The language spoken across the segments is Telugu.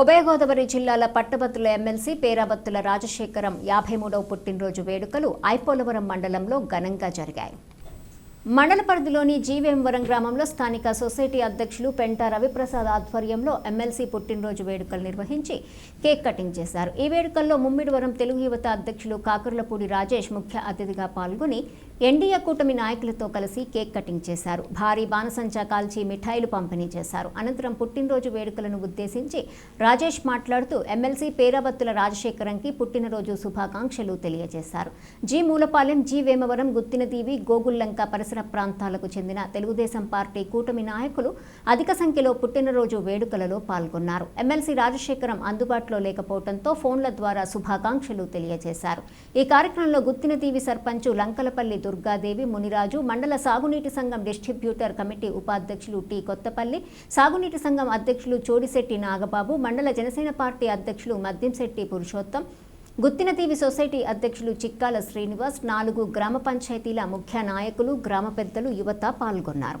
ఉభయ గోదావరి జిల్లాల పట్టభద్రుల ఎమ్మెల్సీ పేరాబత్తుల రాజశేఖరం యాభై మూడవ పుట్టినరోజు వేడుకలు ఐపోలవరం మండలంలో ఘనంగా జరిగాయి. మండల పరిధిలోని జీవేంవరం గ్రామంలో స్థానిక సొసైటీ అధ్యక్షులు పెంట రవిప్రసాద్ ఆధ్వర్యంలో ఎమ్మెల్సీ పుట్టినరోజు వేడుకలు నిర్వహించి కేక్ కటింగ్ చేశారు. ఈ వేడుకల్లో ముమ్మిడివరం తెలుగు యువత అధ్యక్షులు కాకర్లపూడి రాజేష్ ముఖ్య అతిథిగా పాల్గొని ఎన్డీఏ కూటమి నాయకులతో కలిసి కేక్ కటింగ్ చేశారు. భారీ బాణసంచా కాల్చి మిఠాయిలు పంపిణీ చేశారు. అనంతరం పుట్టినరోజు వేడుకలను ఉద్దేశించి రాజేష్ మాట్లాడుతూ ఎమ్మెల్సీ పేరాబత్తుల రాజశేఖరంకి పుట్టినరోజు శుభాకాంక్షలు తెలియజేశారు. జి మూలపాలెం జి వేమవరం గుత్తినదీవి గోగుల్లంక పరిసర ప్రాంతాలకు చెందిన తెలుగుదేశం పార్టీ కూటమి నాయకులు అధిక సంఖ్యలో పుట్టినరోజు వేడుకలలో పాల్గొన్నారు. ఎమ్మెల్సీ రాజశేఖరం అందుబాటులో లేకపోవడంతో ఫోన్ల ద్వారా శుభాకాంక్షలు తెలియజేశారు. ఈ కార్యక్రమంలో గుత్తినదీవి సర్పంచు లంకలపల్లి దుర్గాదేవి మునిరాజు మండల సాగునీటి సంఘం డిస్ట్రిబ్యూటర్ కమిటీ ఉపాధ్యక్షులు టి. కొత్తపల్లి సాగునీటి సంఘం అధ్యక్షులు చోడిశెట్టి నాగబాబు మండల జనసేన పార్టీ అధ్యక్షులు మద్దింశెట్టి పురుషోత్తం గుత్తినతీవి సొసైటీ అధ్యక్షులు చిక్కాల శ్రీనివాస్ నాలుగు గ్రామ పంచాయతీల ముఖ్య నాయకులు గ్రామ పెద్దలు యువత పాల్గొన్నారు.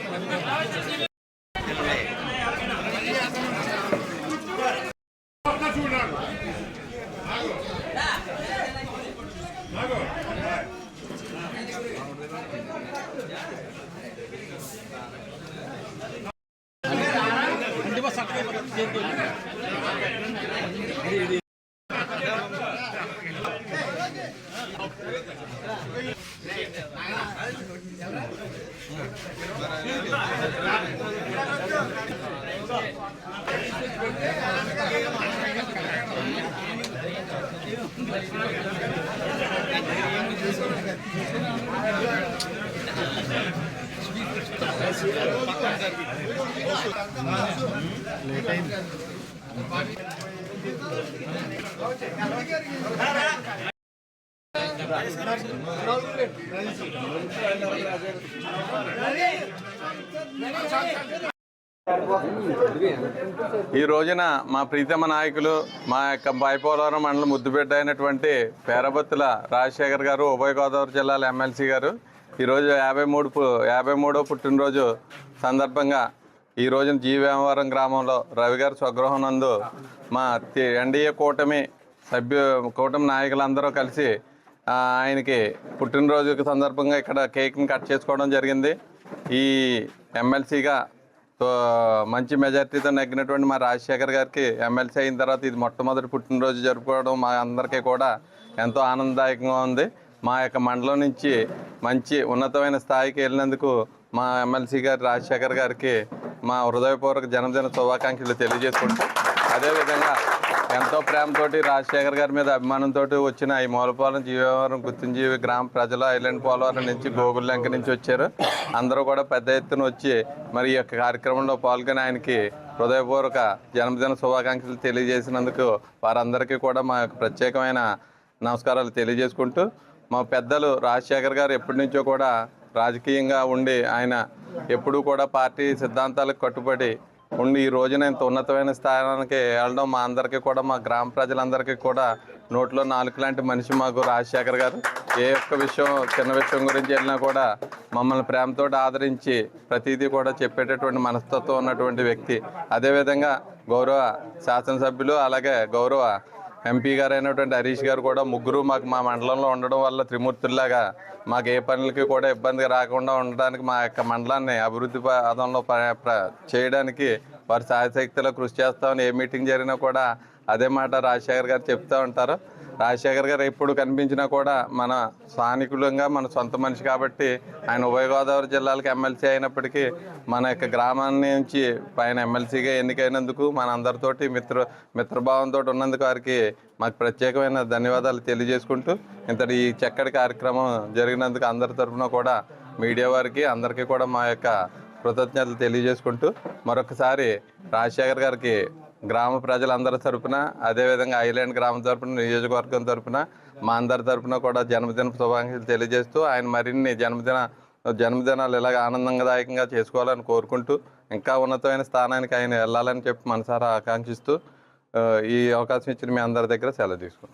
ఇలా చూడండి ఇలా చూడండి అవునండి ఇలా చూడండి ఈ రోజున మా ప్రీతమ నాయకులు మా యొక్క బాయిపోలవరం మండలం ముద్దుబిడ్డ అయినటువంటి పేరబత్తుల రాజశేఖర్ గారు ఉభయ గోదావరి జిల్లాల ఎమ్మెల్సీ గారు ఈరోజు యాభై మూడు యాభై మూడో పుట్టినరోజు సందర్భంగా ఈ రోజున జీవేమవరం గ్రామంలో రవి గారి స్వగృహం నందు మా ఎన్డీఏ కూటమి సభ్యు కూటమి నాయకులందరూ కలిసి ఆయనకి పుట్టినరోజు సందర్భంగా ఇక్కడ కేక్ని కట్ చేసుకోవడం జరిగింది. ఈ ఎమ్మెల్సీగా మంచి మెజార్టీతో నెగ్గినటువంటి మా రాజశేఖర్ గారికి ఎమ్మెల్సీ అయిన తర్వాత ఇది మొట్టమొదటి పుట్టినరోజు జరుపుకోవడం మా అందరికీ కూడా ఎంతో ఆనందదాయకంగా ఉంది. మా యొక్క మండలం నుంచి మంచి ఉన్నతమైన స్థాయికి వెళ్ళినందుకు మా ఎమ్మెల్సీ గారు రాజశేఖర్ గారికి మా హృదయపూర్వక జన్మదిన శుభాకాంక్షలు తెలియజేసుకుంటూ అదేవిధంగా ఎంతో ప్రేమతోటి రాజశేఖర్ గారి మీద అభిమానంతో వచ్చిన ఈ మూలపాలెం జీవవరం గుర్తింజీవి గ్రామ ప్రజలు ఐలాండ్ పోలవరం నుంచి గోగుల్లంక నుంచి వచ్చారు. అందరూ కూడా పెద్ద ఎత్తున వచ్చి మరి ఈ యొక్క కార్యక్రమంలో పాల్గొని ఆయనకి హృదయపూర్వక జన్మదిన శుభాకాంక్షలు తెలియజేసినందుకు వారందరికీ కూడా మా యొక్క ప్రత్యేకమైన నమస్కారాలు తెలియజేసుకుంటూ మా పెద్దలు రాజశేఖర్ గారు ఎప్పటి నుంచో కూడా రాజకీయంగా ఉండి ఆయన ఎప్పుడూ కూడా పార్టీ సిద్ధాంతాలకు కట్టుబడి ఉండి ఈ రోజున ఇంత ఉన్నతమైన స్థానానికి వెళ్ళడం మా అందరికీ కూడా మా గ్రామ ప్రజలందరికీ కూడా నోట్లో నాలుగు లాంటి మనిషి మాకు రాజశేఖర్ గారు. ఏ ఒక్క విషయం చిన్న విషయం గురించి వెళ్ళినా కూడా మమ్మల్ని ప్రేమతో ఆదరించి ప్రతిదీ కూడా చెప్పేటటువంటి మనస్తత్వం ఉన్నటువంటి వ్యక్తి. అదేవిధంగా గౌరవ శాసనసభ్యులు అలాగే గౌరవ ఎంపీ గారు అయినటువంటి హరీష్ గారు కూడా ముగ్గురు మాకు మా మండలంలో ఉండడం వల్ల త్రిమూర్తుల్లాగా మాకు ఏ పనులకి కూడా ఇబ్బంది రాకుండా ఉండడానికి మా యొక్క మండలాన్ని అభివృద్ధి పదంలో చేయడానికి వారి సాయశక్తిలో కృషి చేస్తామని ఏ మీటింగ్ జరిగినా కూడా అదే మాట రాజశేఖర్ గారు చెప్తూ ఉంటారు. రాజశేఖర్ గారు ఎప్పుడు కనిపించినా కూడా మన స్థానికులంగా మన సొంత మనిషి కాబట్టి ఆయన ఉభయ గోదావరి జిల్లాలకు ఎమ్మెల్సీ అయినప్పటికీ మన యొక్క గ్రామాన్ని నుంచి పైన ఎమ్మెల్సీగా ఎన్నికైనందుకు మన అందరితోటి మిత్ర మిత్రభావంతో ఉన్నందుకు వారికి మాకు ప్రత్యేకమైన ధన్యవాదాలు తెలియజేసుకుంటూ ఇంతటి ఈ చక్కటి కార్యక్రమం జరిగినందుకు అందరి తరఫున కూడా మీడియా వారికి అందరికీ కూడా మా యొక్క కృతజ్ఞతలు తెలియజేసుకుంటూ మరొకసారి రాజశేఖర్ గారికి గ్రామ ప్రజలందరి తరపున అదేవిధంగా ఐలాండ్ గ్రామం తరపున నియోజకవర్గం తరపున మా అందరి తరపున కూడా జన్మదిన శుభాకాంక్షలు తెలియజేస్తూ ఆయన మరిన్ని జన్మదిన జన్మదినాలు ఇలాగ ఆనందదాయకంగా చేసుకోవాలని కోరుకుంటూ ఇంకా ఉన్నతమైన స్థానానికి ఆయన వెళ్ళాలని చెప్పి మనసారా ఆకాంక్షిస్తూ ఈ అవకాశం ఇచ్చిన మీ అందరి దగ్గర సెలవు తీసుకుంటాం